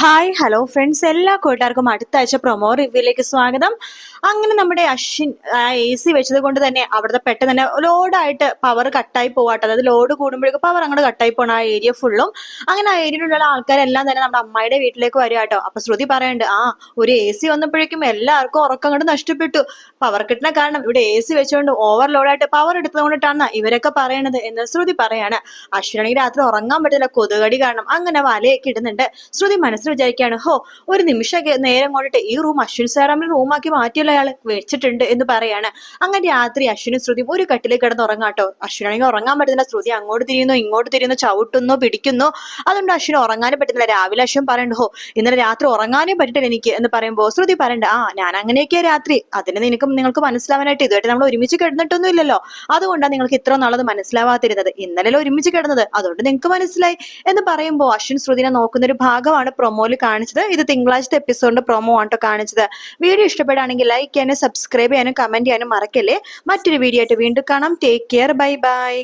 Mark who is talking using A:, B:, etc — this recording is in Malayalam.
A: ഹായ് ഹലോ ഫ്രണ്ട്സ് എല്ലാ കൂട്ടുകാർക്കും അടുത്ത ആഴ്ച പ്രൊമോ റിവ്യൂയിലേക്ക് സ്വാഗതം. അങ്ങനെ നമ്മുടെ അശ്വിൻ എ സി വെച്ചത് കൊണ്ട് തന്നെ അവിടുത്തെ പെട്ടെന്ന് തന്നെ ലോഡായിട്ട് പവർ കട്ടായി പോവാട്ടോ. അതായത് ലോഡ് കൂടുമ്പോഴേക്കും പവർ അങ്ങോട്ട് കട്ടായി പോകണം ആ ഏരിയ ഫുള്ളും അങ്ങനെ ആ ഏരിയയിലുള്ള ആൾക്കാരെല്ലാം തന്നെ നമ്മുടെ അമ്മായിയുടെ വീട്ടിലേക്ക് വരിക കേട്ടോ അപ്പൊ ശ്രുതി പറയുന്നുണ്ട് ആ ഒരു എ സി വന്നപ്പോഴേക്കും എല്ലാവർക്കും ഉറക്കം അങ്ങോട്ട് നഷ്ടപ്പെട്ടു. പവർ കിട്ടണ കാരണം ഇവിടെ എ സി വെച്ചുകൊണ്ട് ഓവർലോഡായിട്ട് പവർ എടുത്തത് കൊണ്ടിട്ടാണ് ഇവരൊക്കെ പറയണത് എന്ന് ശ്രുതി പറയാണ്. അശ്വിനാണെങ്കിൽ രാത്രി ഉറങ്ങാൻ പറ്റില്ല കൊതുകടി കാരണം അങ്ങനെ വലയൊക്കെ ഇടുന്നുണ്ട്. ശ്രുതി മനസ്സിൽ വിചാരിക്കുകയാണ് ഹോ ഒരു നിമിഷമൊക്കെ നേരം കൊണ്ടിട്ട് ഈ റൂം അശ്വിൻ സാറാമിൽ റൂമാക്കി മാറ്റിയല്ലോ അയാൾ വെച്ചിട്ടുണ്ട് എന്ന് പറയാണ്. അങ്ങനെ രാത്രി അശ്വിനും ശ്രുതിയും ഒരു കട്ടിലേക്ക് കിടന്ന് ഉറങ്ങാട്ടോ അശ്വിനാണെങ്കിൽ ഉറങ്ങാൻ പറ്റുന്നില്ല. ശ്രുതി അങ്ങോട്ട് തിരിയുന്നു ഇങ്ങോട്ട് തിരിയുന്നു ചവിട്ടുന്നു പിടിക്കുന്നു. അതുകൊണ്ട് അശ്വിന് ഉറങ്ങാനും പറ്റുന്നില്ല. രാവിലെ അശ്വിൻ പറയുന്നുണ്ട് ഹോ ഇന്നലെ രാത്രി ഉറങ്ങാനേ പറ്റില്ല എനിക്ക് എന്ന് പറയുമ്പോൾ ശ്രുതി പറയണ്ട ആ ഞാൻ അങ്ങനെയൊക്കെയാ രാത്രി. അതിന് നിനക്കും നിങ്ങൾക്ക് മനസ്സിലാവാനായിട്ട് ഇതുമായിട്ട് നമ്മൾ ഒരുമിച്ച് കിടന്നിട്ടൊന്നും ഇല്ലല്ലോ. അതുകൊണ്ടാണ് നിങ്ങൾക്ക് ഇത്ര നാളത് മനസ്സിലാവാത്തിരുന്നത് ഇന്നലെ ഒരുമിച്ച് കിടന്നത്. അതുകൊണ്ട് നിങ്ങൾക്ക് മനസ്സിലായി. എന്ന് പറയുമ്പോൾ അശ്വിൻ ശ്രുതിനെ നോക്കുന്ന ഒരു ഭാഗമാണ് പ്രൊമോയിൽ കാണിച്ചത്. ഇത് തിങ്കളാഴ്ചത്തെ എപ്പിസോഡിന്റെ പ്രൊമോ ആണ് ട്ടോ കാണിച്ചത്. വീഡിയോ ഇഷ്ടപ്പെടുകയാണെങ്കിൽ ലൈക്ക് ചെയ്യാനും സബ്സ്ക്രൈബ് ചെയ്യാനും കമന്റ് ചെയ്യാനും മറക്കല്ലേ. മറ്റൊരു വീഡിയോ ആയിട്ട് വീണ്ടും കാണാം. Take care bye bye